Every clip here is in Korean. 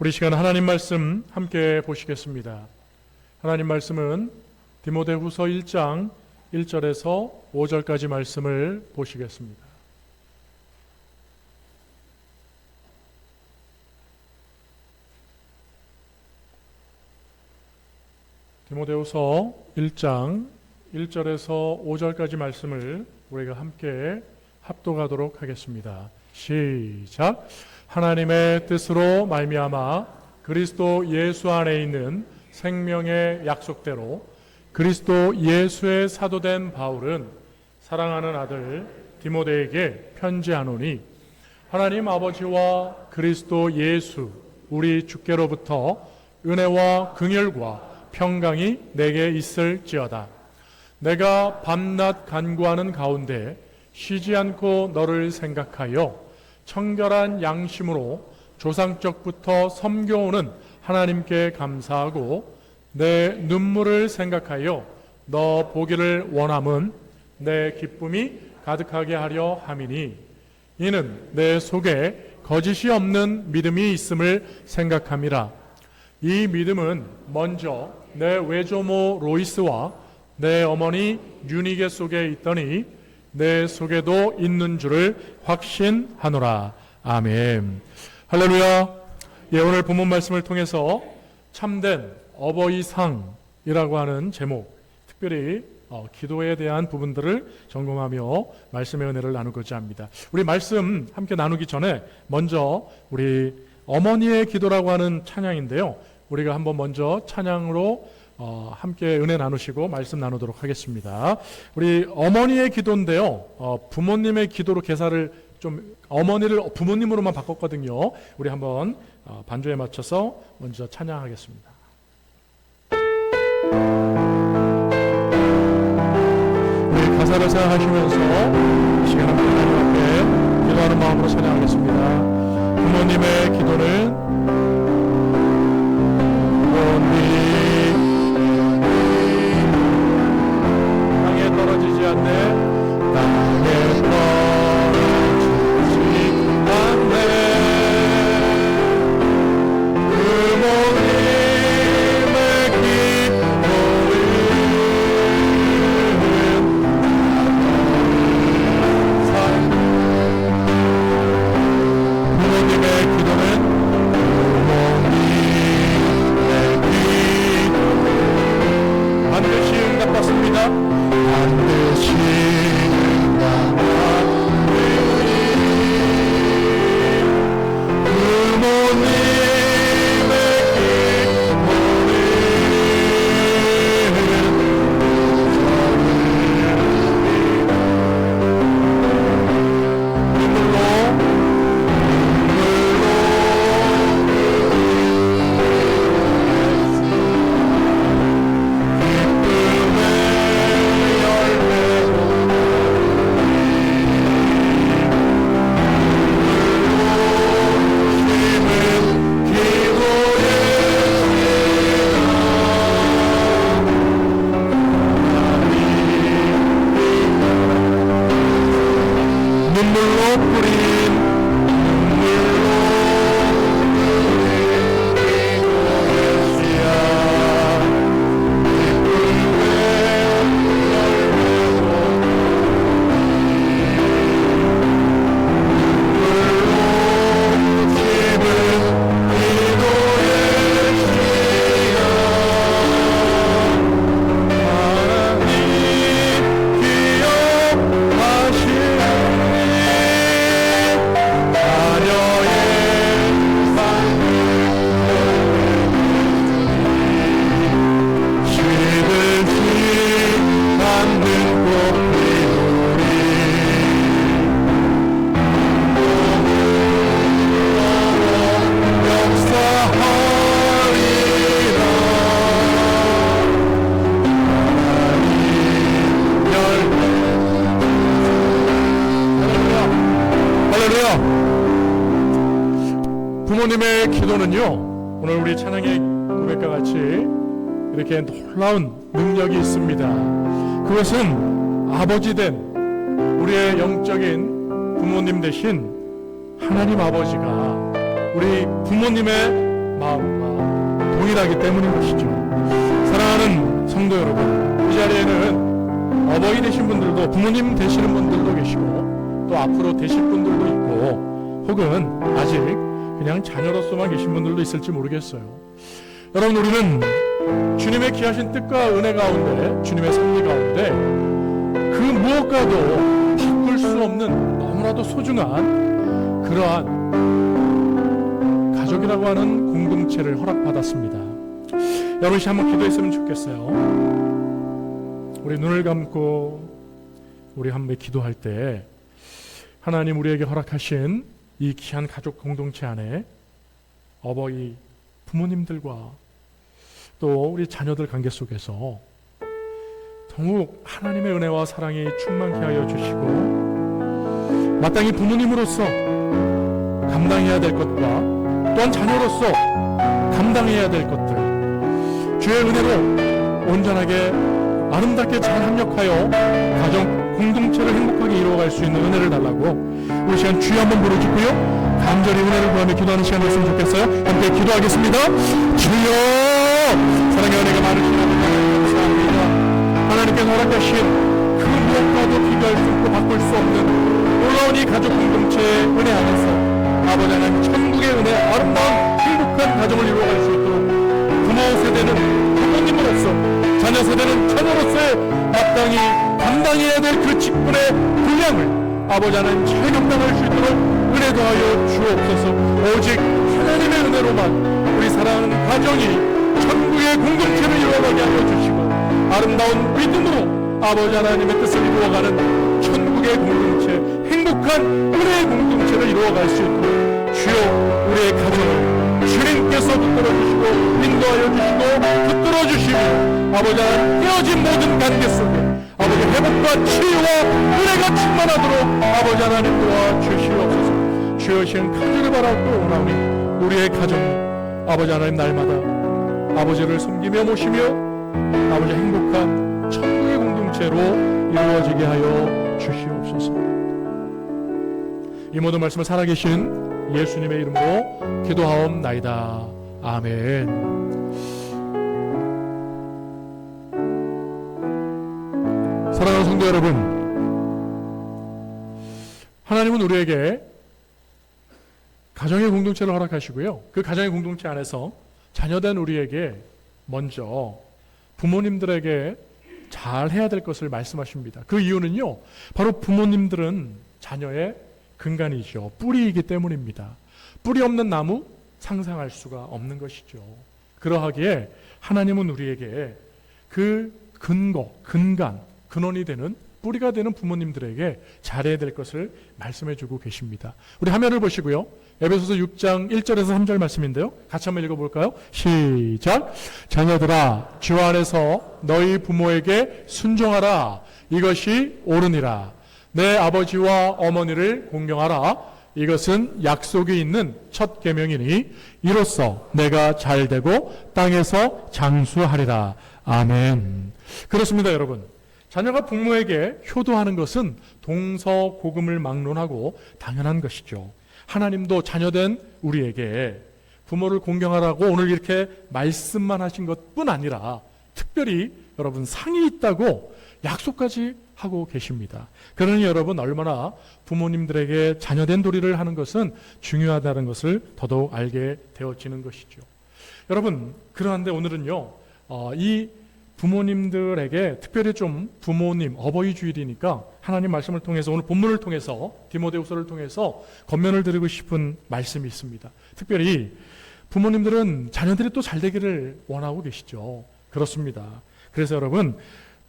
우리 시간 하나님 말씀 함께 보시겠습니다. 하나님 말씀은 디모데후서 1장 1절에서 5절까지 말씀을 보시겠습니다. 디모데후서 1장 1절에서 5절까지 말씀을 우리가 함께 합독하도록 하겠습니다. 시작. 하나님의 뜻으로 말미암아 그리스도 예수 안에 있는 생명의 약속대로 그리스도 예수의 사도된 바울은 사랑하는 아들 디모데에게 편지하노니 하나님 아버지와 그리스도 예수 우리 주께로부터 은혜와 긍휼과 평강이 내게 있을지어다. 내가 밤낮 간구하는 가운데 쉬지 않고 너를 생각하여 청결한 양심으로 조상적부터 섬겨오는 하나님께 감사하고 내 눈물을 생각하여 너 보기를 원함은 내 기쁨이 가득하게 하려 함이니 이는 내 속에 거짓이 없는 믿음이 있음을 생각함이라. 이 믿음은 먼저 내 외조모 로이스와 내 어머니 유니게 속에 있더니 내 속에도 있는 줄을 확신하노라. 아멘. 할렐루야. 예, 오늘 본문 말씀을 통해서 참된 어버이상이라고 하는 제목, 특별히 어, 기도에 대한 부분들을 점검하며 말씀의 은혜를 나누고자 합니다. 우리 말씀 함께 나누기 전에 먼저 우리 어머니의 기도라고 하는 찬양인데요. 우리가 한번 먼저 찬양으로 어, 함께 은혜 나누시고 말씀 나누도록 하겠습니다. 우리 어머니의 기도인데요. 어, 부모님의 기도로 개사를 좀 어머니를 부모님으로만 바꿨거든요. 우리 한번 어, 반주에 맞춰서 먼저 찬양하겠습니다. 우리 가사를 생각하시면서 이 시간 함께 하나님 앞에 기도하는 마음으로 찬양하겠습니다. 부모님의 기도는 떨어 놀라운 능력이 있습니다. 그것은 아버지 된 우리의 영적인 부모님 대신 하나님 아버지가 우리 부모님의 마음과 동일하기 때문인 것이죠. 사랑하는 성도 여러분, 이 자리에는 어버이 되신 분들도 부모님 되시는 분들도 계시고 또 앞으로 되실 분들도 있고 혹은 아직 그냥 자녀로서만 계신 분들도 있을지 모르겠어요. 여러분 우리는 주님의 귀하신 뜻과 은혜 가운데 주님의 섭리 가운데 그 무엇과도 바꿀 수 없는 너무나도 소중한 그러한 가족이라고 하는 공동체를 허락받았습니다. 여러분이 한번 기도했으면 좋겠어요. 우리 눈을 감고 우리 한번 기도할 때 하나님 우리에게 허락하신 이 귀한 가족 공동체 안에 어버이 부모님들과 또 우리 자녀들 관계 속에서 더욱 하나님의 은혜와 사랑이 충만케 하여 주시고 마땅히 부모님으로서 감당해야 될 것과 또한 자녀로서 감당해야 될 것들 주의 은혜로 온전하게 아름답게 잘 협력하여 가정 공동체를 행복하게 이루어갈 수 있는 은혜를 달라고 우리 시간 주여 한번 부르짖고요. 간절히 은혜를 구하며 기도하는 시간 이었으면 좋겠어요. 함께 기도하겠습니다. 주여 사랑의 은혜가 많으신 아버지 감사합니다. 하나님께서 허락하신 그 무엇과도 비교할 수 없고 바꿀 수 없는 놀라운 이 가족 공동체의 은혜 안에서 아버지 하나님 천국의 은혜 아름다운 행복한 가정을 이루어갈 수 있도록 부모 세대는 부모님으로서 자녀 세대는 자녀로서의 마땅히 감당해야 될 그 직분의 분량을 아버지 하나님 잘 감당할 수 있도록 은혜 더하여 주옵소서. 오직 하나님의 은혜로만 우리 사랑하는 가정이 천국의 공동체를 이루어가게 하여 주시고 아름다운 믿음으로 아버지 하나님의 뜻을 이루어가는 천국의 공동체 행복한 은혜의 공동체를 이루어갈 수 있도록 주여 우리의 가정을 주님께서 붙들어 주시고 인도하여 주시고 붙들어 주시며 아버지 하나님 헤어진 모든 관계 속에 아버지 회복과 치유와 은혜가 충만하도록 아버지 하나님 도와 주시옵소서. 주여 시은 간절히 바라고 오나오니 우리의 가정이 아버지 하나님 날마다 아버지를 섬기며 모시며 아버지 행복한 천국의 공동체로 이루어지게 하여 주시옵소서. 이 모든 말씀을 살아계신 예수님의 이름으로 기도하옵나이다. 아멘. 사랑하는 성도 여러분, 하나님은 우리에게 가정의 공동체를 허락하시고요. 그 가정의 공동체 안에서 자녀된 우리에게 먼저 부모님들에게 잘 해야 될 것을 말씀하십니다. 그 이유는요, 바로 부모님들은 자녀의 근간이죠. 뿌리이기 때문입니다. 뿌리 없는 나무 상상할 수가 없는 것이죠. 그러하기에 하나님은 우리에게 그 근거, 근간, 근원이 되는 뿌리가 되는 부모님들에게 잘해야 될 것을 말씀해 주고 계십니다. 우리 화면을 보시고요. 에베소서 6장 1절에서 3절 말씀인데요. 같이 한번 읽어볼까요? 시작. 자녀들아, 주 안에서 너희 부모에게 순종하라. 이것이 옳으니라. 내 아버지와 어머니를 공경하라. 이것은 약속이 있는 첫 계명이니 이로써 내가 잘 되고 땅에서 장수하리라. 아멘. 그렇습니다, 여러분. 자녀가 부모에게 효도하는 것은 동서고금을 막론하고 당연한 것이죠. 하나님도 자녀된 우리에게 부모를 공경하라고 오늘 이렇게 말씀만 하신 것뿐 아니라 특별히 여러분 상이 있다고 약속까지 하고 계십니다. 그러니 여러분 얼마나 부모님들에게 자녀된 도리를 하는 것은 중요하다는 것을 더더욱 알게 되어지는 것이죠. 여러분 그러한데 오늘은요 어, 이 부모님들에게 특별히 좀 부모님 어버이 주일이니까 하나님 말씀을 통해서 오늘 본문을 통해서 디모데후서를 통해서 권면을 드리고 싶은 말씀이 있습니다. 특별히 부모님들은 자녀들이 또 잘 되기를 원하고 계시죠. 그렇습니다. 그래서 여러분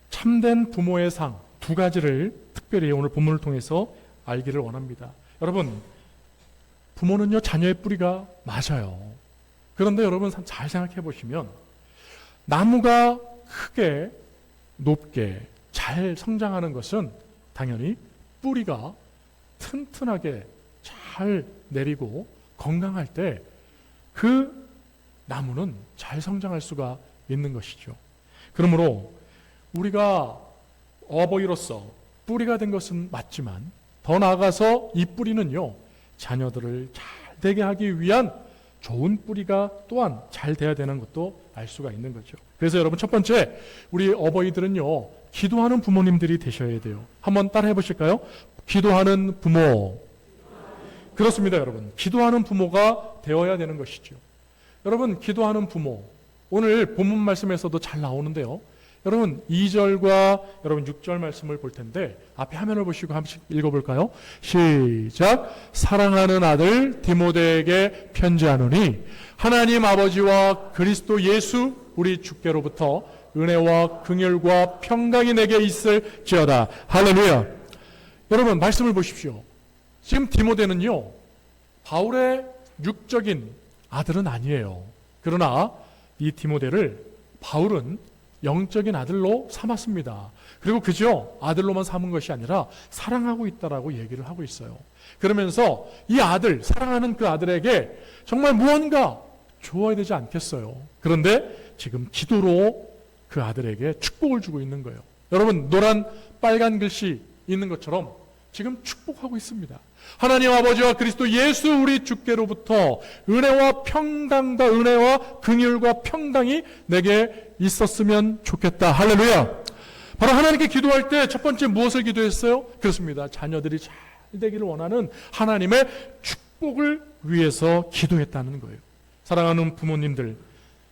참된 부모의 상 두 가지를 특별히 오늘 본문을 통해서 알기를 원합니다. 여러분 부모는요 자녀의 뿌리가 맞아요. 그런데 여러분 잘 생각해 보시면 나무가 크게 높게 잘 성장하는 것은 당연히 뿌리가 튼튼하게 잘 내리고 건강할 때 그 나무는 잘 성장할 수가 있는 것이죠. 그러므로 우리가 어버이로서 뿌리가 된 것은 맞지만 더 나아가서 이 뿌리는요 자녀들을 잘 되게 하기 위한 좋은 뿌리가 또한 잘 돼야 되는 것도 알 수가 있는 거죠. 그래서 여러분 첫 번째 우리 어버이들은요 기도하는 부모님들이 되셔야 돼요. 한번 따라해 보실까요? 기도하는 부모. 그렇습니다, 여러분. 기도하는 부모가 되어야 되는 것이죠. 여러분, 기도하는 부모. 오늘 본문 말씀에서도 잘 나오는데요. 여러분, 2절과 여러분 6절 말씀을 볼 텐데 앞에 화면을 보시고 한 번씩 읽어볼까요? 시작. 사랑하는 아들 디모데에게 편지하노니 하나님 아버지와 그리스도 예수 우리 주께로부터 은혜와 긍휼과 평강이 내게 있을지어다. 할렐루야. 여러분 말씀을 보십시오. 지금 디모데는요 바울의 육적인 아들은 아니에요. 그러나 이 디모데를 바울은 영적인 아들로 삼았습니다. 그리고 그저 아들로만 삼은 것이 아니라 사랑하고 있다라고 얘기를 하고 있어요. 그러면서 이 아들, 사랑하는 그 아들에게 정말 무언가 주어야 되지 않겠어요. 그런데 지금 기도로 그 아들에게 축복을 주고 있는 거예요. 여러분, 노란 빨간 글씨 있는 것처럼 지금 축복하고 있습니다. 하나님 아버지와 그리스도 예수 우리 주께로부터 은혜와 평강과 은혜와 긍휼과 평강이 내게 있었으면 좋겠다. 할렐루야. 바로 하나님께 기도할 때 첫 번째 무엇을 기도했어요? 그렇습니다. 자녀들이 잘 되기를 원하는 하나님의 축복을 위해서 기도했다는 거예요. 사랑하는 부모님들,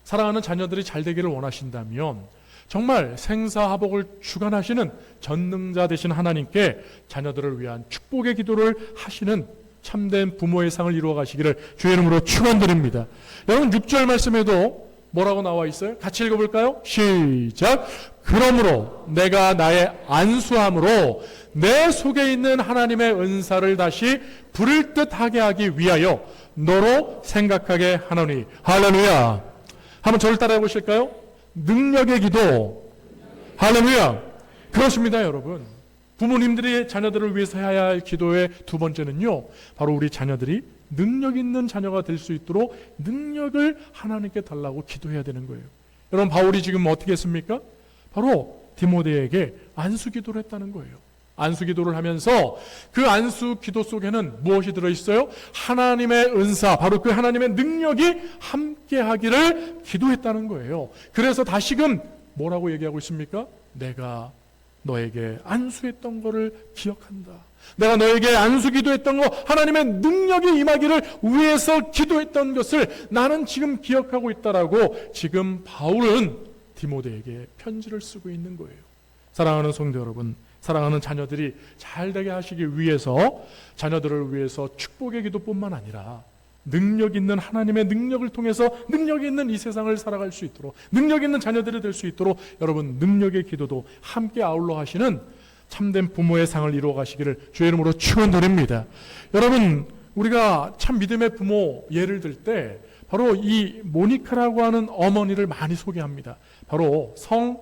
사랑하는 자녀들이 잘 되기를 원하신다면 정말 생사화복을 주관하시는 전능자 되신 하나님께 자녀들을 위한 축복의 기도를 하시는 참된 부모의 상을 이루어 가시기를 주의 이름으로 축원드립니다. 여러분 6절 말씀에도 뭐라고 나와 있어요? 같이 읽어볼까요? 시작. 그러므로 내가 나의 안수함으로 내 속에 있는 하나님의 은사를 다시 부를 듯하게 하기 위하여 너로 생각하게 하노니 할렐루야. 한번 저를 따라해 보실까요? 능력의 기도. 할렐루야. 그렇습니다, 여러분. 부모님들이 자녀들을 위해서 해야 할 기도의 두 번째는요, 바로 우리 자녀들이 능력 있는 자녀가 될 수 있도록 능력을 하나님께 달라고 기도해야 되는 거예요. 여러분, 바울이 지금 어떻게 했습니까? 바로 디모데에게 안수 기도를 했다는 거예요. 안수 기도를 하면서 그 안수 기도 속에는 무엇이 들어 있어요? 하나님의 은사, 바로 그 하나님의 능력이 함께 하기를 기도했다는 거예요. 그래서 다시금 뭐라고 얘기하고 있습니까? 내가 너에게 안수했던 것을 기억한다. 내가 너에게 안수 기도했던 거, 하나님의 능력이 임하기를 위해서 기도했던 것을 나는 지금 기억하고 있다라고 지금 바울은 디모데에게 편지를 쓰고 있는 거예요. 사랑하는 성도 여러분, 사랑하는 자녀들이 잘 되게 하시기 위해서 자녀들을 위해서 축복의 기도뿐만 아니라 능력 있는 하나님의 능력을 통해서 능력 있는 이 세상을 살아갈 수 있도록 능력 있는 자녀들이 될 수 있도록 여러분 능력의 기도도 함께 아울러 하시는 참된 부모의 상을 이루어 가시기를 주의 이름으로 축원드립니다. 여러분 우리가 참 믿음의 부모 예를 들 때 바로 이 모니카라고 하는 어머니를 많이 소개합니다. 바로 성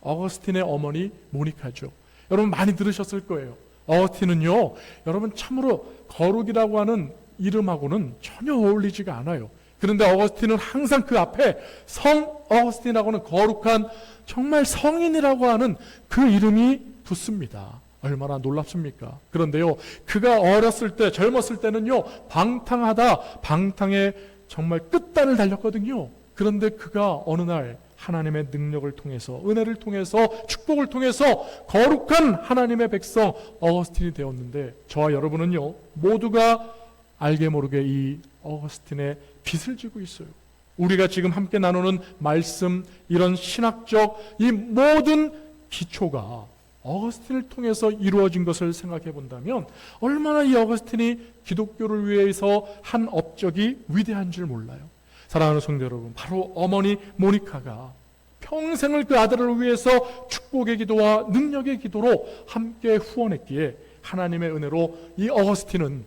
어거스틴의 어머니 모니카죠. 여러분 많이 들으셨을 거예요. 어거스틴은요, 여러분 참으로 거룩이라고 하는 이름하고는 전혀 어울리지가 않아요. 그런데 어거스틴은 항상 그 앞에 성 어거스틴하고는 거룩한 정말 성인이라고 하는 그 이름이 붙습니다. 얼마나 놀랍습니까? 그런데요, 그가 어렸을 때, 젊었을 때는요, 방탕하다, 방탕에 정말 끝단을 달렸거든요. 그런데 그가 어느 날 하나님의 능력을 통해서, 은혜를 통해서, 축복을 통해서 거룩한 하나님의 백성 어거스틴이 되었는데, 저와 여러분은요, 모두가 알게 모르게 이 어거스틴의 빚을 지고 있어요. 우리가 지금 함께 나누는 말씀, 이런 신학적 이 모든 기초가 어거스틴을 통해서 이루어진 것을 생각해 본다면 얼마나 이 어거스틴이 기독교를 위해서 한 업적이 위대한 줄 몰라요. 사랑하는 성도 여러분, 바로 어머니 모니카가 평생을 그 아들을 위해서 축복의 기도와 능력의 기도로 함께 후원했기에 하나님의 은혜로 이 어거스틴은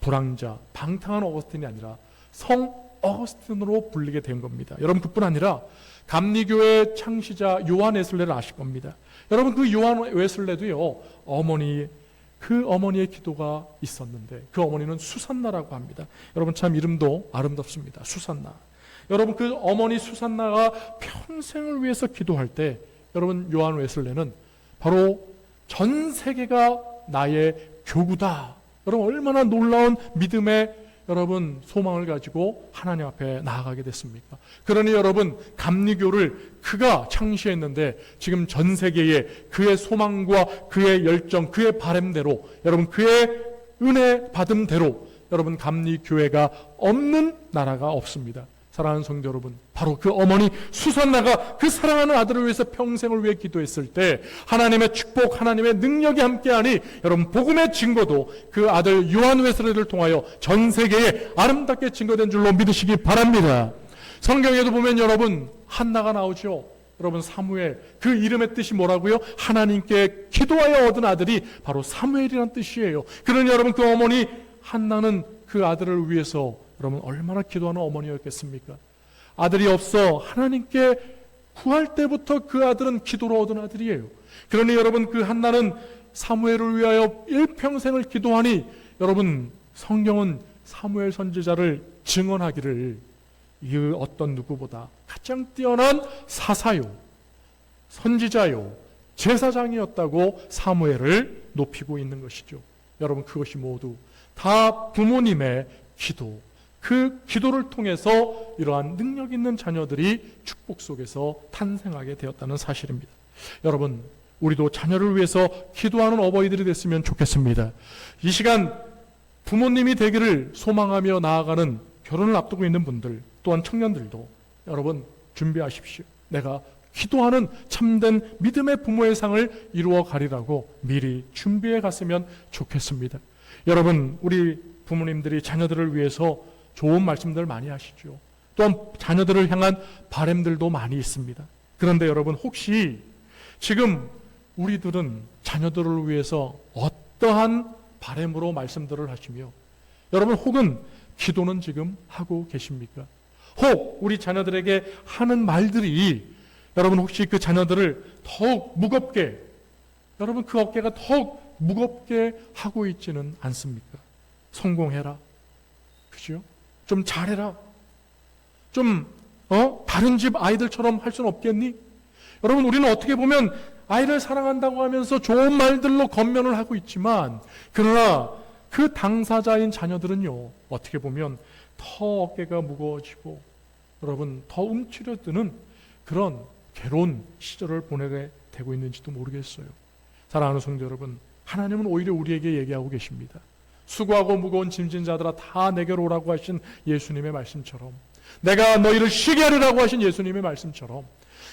불황자, 방탕한 어거스틴이 아니라 성 어거스틴으로 불리게 된 겁니다. 여러분 그뿐 아니라 감리교의 창시자 요한 웨슬레를 아실 겁니다. 여러분 그 요한 웨슬레도요 어머니 그 어머니의 기도가 있었는데 그 어머니는 수산나라고 합니다. 여러분 참 이름도 아름답습니다. 수산나. 여러분 그 어머니 수산나가 평생을 위해서 기도할 때 여러분 요한 웨슬레는 바로 전 세계가 나의 교구다. 여러분 얼마나 놀라운 믿음의 여러분 소망을 가지고 하나님 앞에 나아가게 됐습니까? 그러니 여러분 감리교를 그가 창시했는데 지금 전 세계에 그의 소망과 그의 열정, 그의 바램대로 여러분 그의 은혜 받은 대로 여러분 감리교회가 없는 나라가 없습니다. 사랑하는 성도 여러분, 바로 그 어머니 수산나가 그 사랑하는 아들을 위해서 평생을 위해 기도했을 때 하나님의 축복, 하나님의 능력이 함께하니 여러분 복음의 증거도 그 아들 요한 웨슬리를 통하여 전 세계에 아름답게 증거된 줄로 믿으시기 바랍니다. 성경에도 보면 여러분 한나가 나오죠. 여러분 사무엘 그 이름의 뜻이 뭐라고요? 하나님께 기도하여 얻은 아들이 바로 사무엘이란 뜻이에요. 그러니 여러분 그 어머니 한나는 그 아들을 위해서 여러분 얼마나 기도하는 어머니였겠습니까? 아들이 없어 하나님께 구할 때부터 그 아들은 기도로 얻은 아들이에요. 그러니 여러분 그 한나는 사무엘을 위하여 일평생을 기도하니 여러분 성경은 사무엘 선지자를 증언하기를 이 어떤 누구보다 가장 뛰어난 사사요, 선지자요, 제사장이었다고 사무엘을 높이고 있는 것이죠. 여러분 그것이 모두 다 부모님의 기도, 그 기도를 통해서 이러한 능력 있는 자녀들이 축복 속에서 탄생하게 되었다는 사실입니다. 여러분, 우리도 자녀를 위해서 기도하는 어버이들이 됐으면 좋겠습니다. 이 시간 부모님이 되기를 소망하며 나아가는 결혼을 앞두고 있는 분들, 또한 청년들도 여러분 준비하십시오. 내가 기도하는 참된 믿음의 부모의 상을 이루어 가리라고 미리 준비해 갔으면 좋겠습니다. 여러분, 우리 부모님들이 자녀들을 위해서 좋은 말씀들 많이 하시죠. 또한 자녀들을 향한 바램들도 많이 있습니다. 그런데 여러분 혹시 지금 우리들은 자녀들을 위해서 어떠한 바램으로 말씀들을 하시며 여러분 혹은 기도는 지금 하고 계십니까? 혹 우리 자녀들에게 하는 말들이 여러분 혹시 그 자녀들을 더욱 무겁게 여러분 그 어깨가 더욱 무겁게 하고 있지는 않습니까? 성공해라. 그죠? 좀 잘해라. 좀, 어? 다른 집 아이들처럼 할 수는 없겠니? 여러분, 우리는 어떻게 보면 아이를 사랑한다고 하면서 좋은 말들로 겉면을 하고 있지만, 그러나 그 당사자인 자녀들은요, 어떻게 보면 더 어깨가 무거워지고, 여러분, 더 움츠려드는 그런 괴로운 시절을 보내게 되고 있는지도 모르겠어요. 사랑하는 성도 여러분, 하나님은 오히려 우리에게 얘기하고 계십니다. 수고하고 무거운 짐진 자들아 다 내게로 오라고 하신 예수님의 말씀처럼 내가 너희를 쉬게 하리라고 하신 예수님의 말씀처럼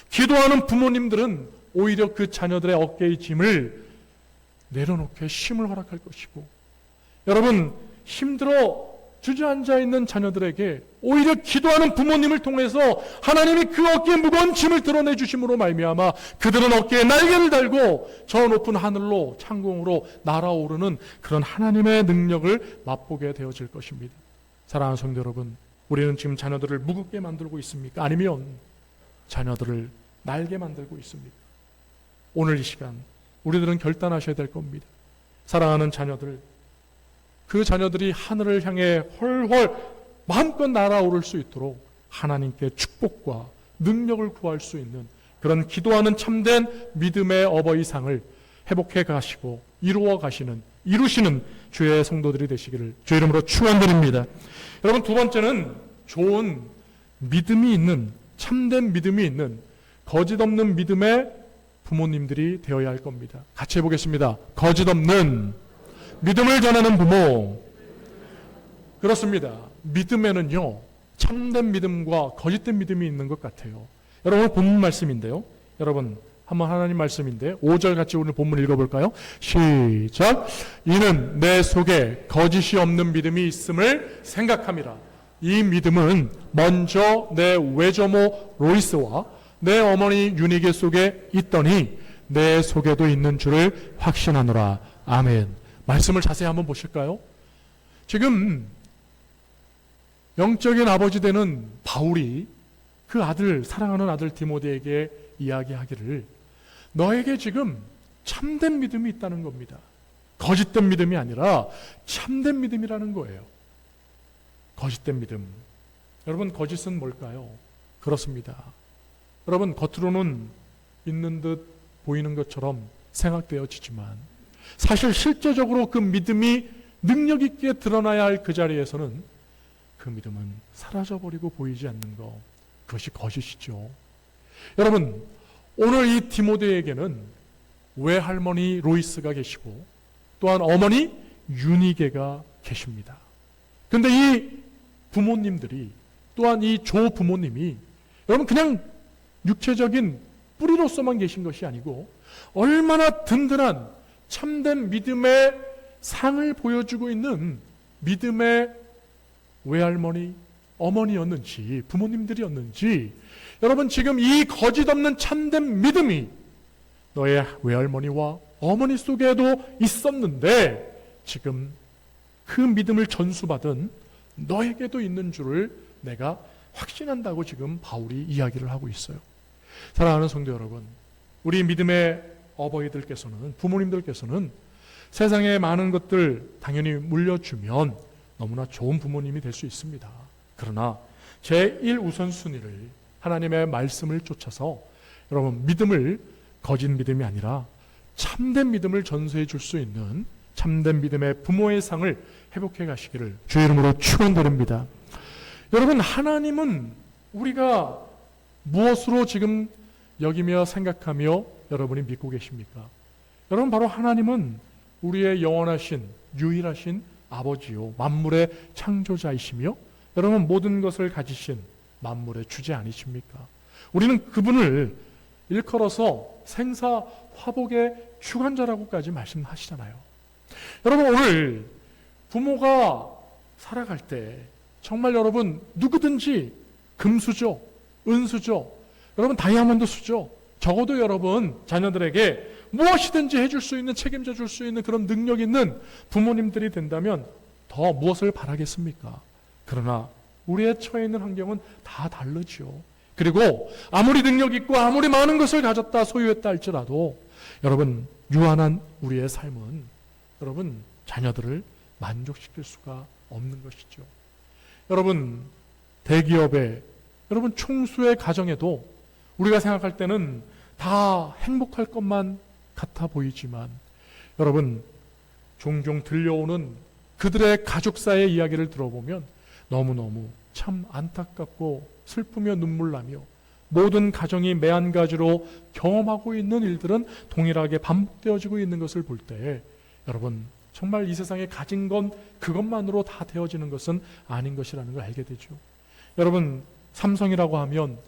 기도하는 부모님들은 오히려 그 자녀들의 어깨의 짐을 내려놓게 쉼을 허락할 것이고 여러분 힘들어 주저앉아 있는 자녀들에게 오히려 기도하는 부모님을 통해서 하나님이 그 어깨에 무거운 짐을 드러내 주심으로 말미암아 그들은 어깨에 날개를 달고 저 높은 하늘로 창공으로 날아오르는 그런 하나님의 능력을 맛보게 되어질 것입니다. 사랑하는 성도 여러분, 우리는 지금 자녀들을 무겁게 만들고 있습니까? 아니면 자녀들을 날게 만들고 있습니까? 오늘 이 시간 우리들은 결단하셔야 될 겁니다. 사랑하는 자녀들, 그 자녀들이 하늘을 향해 훨훨 마음껏 날아오를 수 있도록 하나님께 축복과 능력을 구할 수 있는 그런 기도하는 참된 믿음의 어버이상을 회복해 가시고 이루어 가시는 이루시는 주의 성도들이 되시기를 주 이름으로 축원드립니다. 여러분 두 번째는 좋은 믿음이 있는 참된 믿음이 있는 거짓 없는 믿음의 부모님들이 되어야 할 겁니다. 같이 해보겠습니다. 거짓 없는 믿음을 전하는 부모. 그렇습니다. 믿음에는요, 참된 믿음과 거짓된 믿음이 있는 것 같아요. 여러분, 본문 말씀인데요. 여러분, 한번 하나님 말씀인데, 5절 같이 오늘 본문 읽어볼까요? 시작. 이는 내 속에 거짓이 없는 믿음이 있음을 생각함이라. 이 믿음은 먼저 내 외조모 로이스와 내 어머니 유니게 속에 있더니 내 속에도 있는 줄을 확신하노라. 아멘. 말씀을 자세히 한번 보실까요? 지금 영적인 아버지 되는 바울이 그 아들, 사랑하는 아들 디모데에게 이야기하기를 너에게 지금 참된 믿음이 있다는 겁니다. 거짓된 믿음이 아니라 참된 믿음이라는 거예요. 거짓된 믿음. 여러분, 거짓은 뭘까요? 그렇습니다. 여러분, 겉으로는 있는 듯 보이는 것처럼 생각되어지지만 사실 실제적으로 그 믿음이 능력 있게 드러나야 할 그 자리에서는 그 믿음은 사라져버리고 보이지 않는 것. 그것이 거짓이죠. 여러분, 오늘 이 디모데에게는 외할머니 로이스가 계시고 또한 어머니 유니게가 계십니다. 근데 이 부모님들이 또한 이 조 부모님이 여러분 그냥 육체적인 뿌리로서만 계신 것이 아니고 얼마나 든든한 참된 믿음의 상을 보여주고 있는 믿음의 외할머니, 어머니였는지 부모님들이었는지 여러분 지금 이 거짓 없는 참된 믿음이 너의 외할머니와 어머니 속에도 있었는데 지금 그 믿음을 전수받은 너에게도 있는 줄을 내가 확신한다고 지금 바울이 이야기를 하고 있어요. 사랑하는 성도 여러분, 우리 믿음의 어버이들께서는 부모님들께서는 세상에 많은 것들 당연히 물려주면 너무나 좋은 부모님이 될 수 있습니다. 그러나 제1 우선순위를 하나님의 말씀을 쫓아서 여러분 믿음을 거짓 믿음이 아니라 참된 믿음을 전수해 줄 수 있는 참된 믿음의 부모의 상을 회복해 가시기를 주의 이름으로 축원드립니다. 여러분 하나님은 우리가 무엇으로 지금 여기며 생각하며 여러분이 믿고 계십니까? 여러분 바로 하나님은 우리의 영원하신 유일하신 아버지요 만물의 창조자이시며 여러분 모든 것을 가지신 만물의 주제 아니십니까? 우리는 그분을 일컬어서 생사 화복의 주관자라고까지 말씀하시잖아요. 여러분 오늘 부모가 살아갈 때 정말 여러분 누구든지 금수저, 은수저, 여러분 다이아몬드 수저 적어도 여러분 자녀들에게 무엇이든지 해줄 수 있는 책임져 줄 수 있는 그런 능력 있는 부모님들이 된다면 더 무엇을 바라겠습니까? 그러나 우리의 처해 있는 환경은 다 다르죠. 그리고 아무리 능력 있고 아무리 많은 것을 가졌다 소유했다 할지라도 여러분 유한한 우리의 삶은 여러분 자녀들을 만족시킬 수가 없는 것이죠. 여러분 대기업의 여러분 총수의 가정에도 우리가 생각할 때는 다 행복할 것만 같아 보이지만 여러분 종종 들려오는 그들의 가족사의 이야기를 들어보면 너무너무 참 안타깝고 슬프며 눈물 나며 모든 가정이 매한가지로 경험하고 있는 일들은 동일하게 반복되어지고 있는 것을 볼 때 여러분 정말 이 세상에 가진 건 그것만으로 다 되어지는 것은 아닌 것이라는 걸 알게 되죠. 여러분 삼성이라고 하면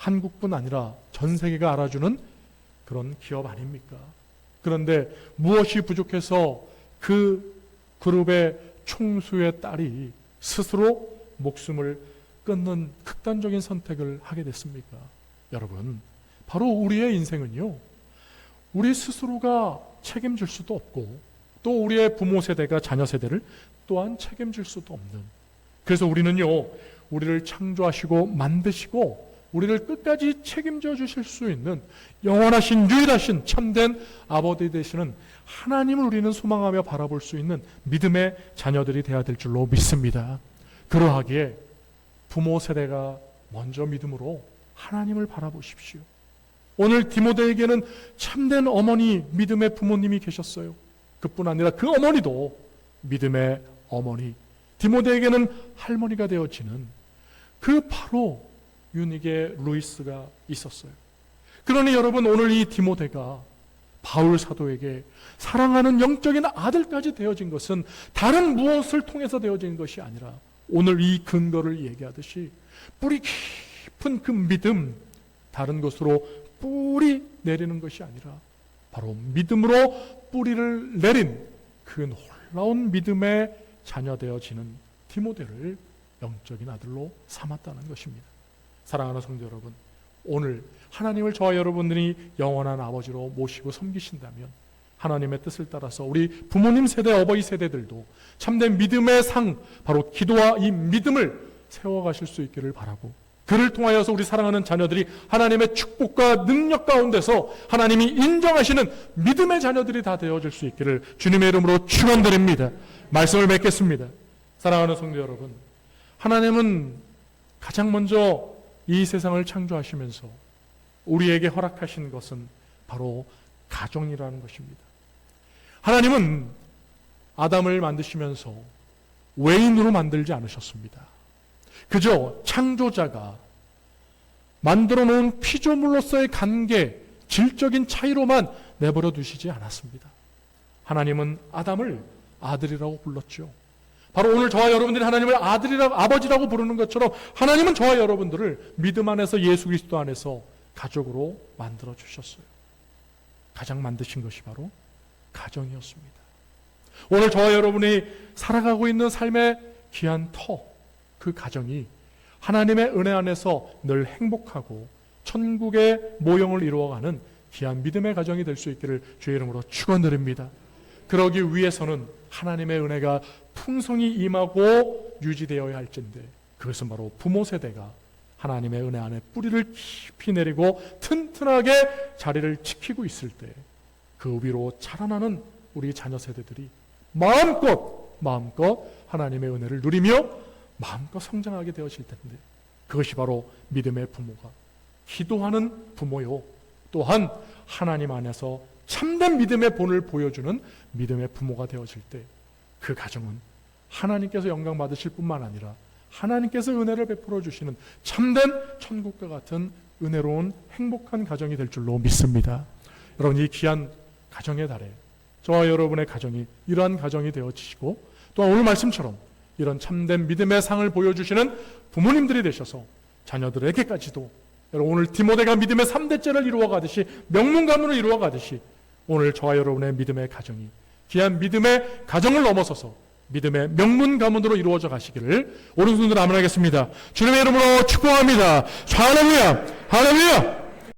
한국뿐 아니라 전 세계가 알아주는 그런 기업 아닙니까? 그런데 무엇이 부족해서 그 그룹의 총수의 딸이 스스로 목숨을 끊는 극단적인 선택을 하게 됐습니까? 여러분, 바로 우리의 인생은요, 우리 스스로가 책임질 수도 없고, 또 우리의 부모 세대가 자녀 세대를 또한 책임질 수도 없는. 그래서 우리는요, 우리를 창조하시고 만드시고, 우리를 끝까지 책임져 주실 수 있는 영원하신 유일하신 참된 아버지 되시는 하나님을 우리는 소망하며 바라볼 수 있는 믿음의 자녀들이 되어야 될 줄로 믿습니다. 그러하기에 부모 세대가 먼저 믿음으로 하나님을 바라보십시오. 오늘 디모데에게는 참된 어머니, 믿음의 부모님이 계셨어요. 그뿐 아니라 그 어머니도 믿음의 어머니, 디모데에게는 할머니가 되어지는 그 바로 유닉의 루이스가 있었어요. 그러니 여러분 오늘 이 디모데가 바울 사도에게 사랑하는 영적인 아들까지 되어진 것은 다른 무엇을 통해서 되어진 것이 아니라 오늘 이 근거를 얘기하듯이 뿌리 깊은 그 믿음 다른 것으로 뿌리 내리는 것이 아니라 바로 믿음으로 뿌리를 내린 그 놀라운 믿음의 자녀 되어지는 디모데를 영적인 아들로 삼았다는 것입니다. 사랑하는 성도 여러분, 오늘 하나님을 저와 여러분들이 영원한 아버지로 모시고 섬기신다면 하나님의 뜻을 따라서 우리 부모님 세대, 어버이 세대들도 참된 믿음의 상, 바로 기도와 이 믿음을 세워가실 수 있기를 바라고 그를 통하여서 우리 사랑하는 자녀들이 하나님의 축복과 능력 가운데서 하나님이 인정하시는 믿음의 자녀들이 다 되어질 수 있기를 주님의 이름으로 축원드립니다. 말씀을 맺겠습니다. 사랑하는 성도 여러분, 하나님은 가장 먼저 이 세상을 창조하시면서 우리에게 허락하신 것은 바로 가정이라는 것입니다. 하나님은 아담을 만드시면서 외인으로 만들지 않으셨습니다. 그저 창조자가 만들어 놓은 피조물로서의 관계, 질적인 차이로만 내버려 두시지 않았습니다. 하나님은 아담을 아들이라고 불렀죠. 바로 오늘 저와 여러분들이 하나님을 아들이라고 아버지라고 부르는 것처럼 하나님은 저와 여러분들을 믿음 안에서 예수 그리스도 안에서 가족으로 만들어 주셨어요. 가장 만드신 것이 바로 가정이었습니다. 오늘 저와 여러분이 살아가고 있는 삶의 귀한 터, 그 가정이 하나님의 은혜 안에서 늘 행복하고 천국의 모형을 이루어가는 귀한 믿음의 가정이 될 수 있기를 주의 이름으로 축원드립니다. 그러기 위해서는 하나님의 은혜가 풍성히 임하고 유지되어야 할진데 그것은 바로 부모 세대가 하나님의 은혜 안에 뿌리를 깊이 내리고 튼튼하게 자리를 지키고 있을 때 그 위로 자라나는 우리 자녀 세대들이 마음껏 마음껏 하나님의 은혜를 누리며 마음껏 성장하게 되어질 텐데 그것이 바로 믿음의 부모가 기도하는 부모요. 또한 하나님 안에서 참된 믿음의 본을 보여주는 믿음의 부모가 되어질 때 그 가정은 하나님께서 영광 받으실 뿐만 아니라 하나님께서 은혜를 베풀어 주시는 참된 천국과 같은 은혜로운 행복한 가정이 될 줄로 믿습니다. 여러분 이 귀한 가정의 달에 저와 여러분의 가정이 이러한 가정이 되어지시고 또 오늘 말씀처럼 이런 참된 믿음의 상을 보여주시는 부모님들이 되셔서 자녀들에게까지도 여러분 오늘 디모데가 믿음의 3대째를 이루어가듯이 명문 가문을 이루어가듯이 오늘 저와 여러분의 믿음의 가정이 귀한 믿음의 가정을 넘어서서 믿음의 명문 가문으로 이루어져 가시기를 오른손으로 아멘하겠습니다. 주님의 이름으로 축복합니다. 할렐루야! 할렐루야!